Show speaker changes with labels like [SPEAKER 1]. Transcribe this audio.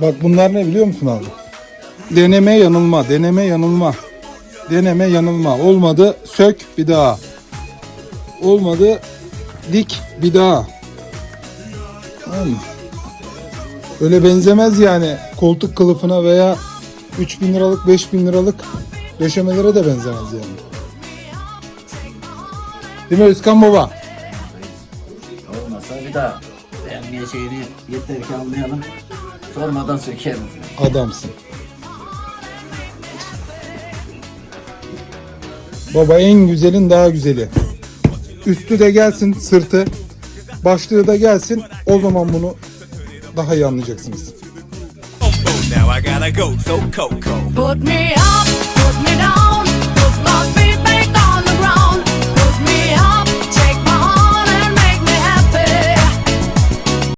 [SPEAKER 1] Bak bunlar ne biliyor musun abi? Deneme yanılma, deneme yanılma. Deneme yanılma. Olmadı sök bir daha. Olmadı dik bir daha. Tamam mı? Öyle benzemez yani koltuk kılıfına veya 3000 liralık 5000 liralık döşemelere de benzemez yani. Değil mi Özkan Baba?
[SPEAKER 2] Olmasa bir daha beğenmeyeceğini yeter ki anlayalım. Sormadan sökerim.
[SPEAKER 1] Adamsın. Baba en güzelin daha güzeli. Üstü de gelsin sırtı. Başlığı da gelsin. O zaman bunu daha iyi anlayacaksınız.
[SPEAKER 3] Put me down.